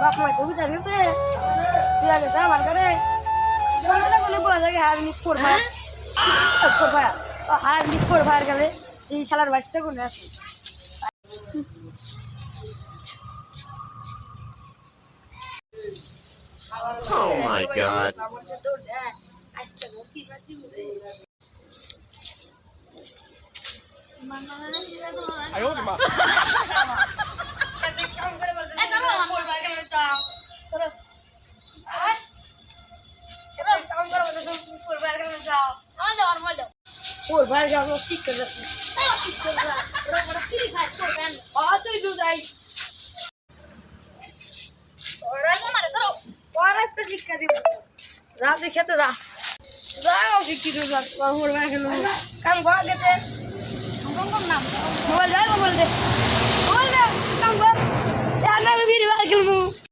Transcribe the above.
বাপ মা তো বুঝা গেছে তুই আগে যা আমার করে বলে বলে বলা হার মিস ভাই ফোর ভাই হার মিস ফোর ভাই গেলে। এই শালার বাচ্চা কোন আছে? Oh my god. Por vai já não fica assim. Ela fica lá. Agora filho vai correndo. Ó, tu do daí. Ora, mamãe, tá Ora, tá de cadê? Já de que tá dá. Já o que que do lado, por favor, vai que não. Cam go gete. Não não não. Não vai lá, não vai lá. Olha, cam go. Ya na vir vai que não.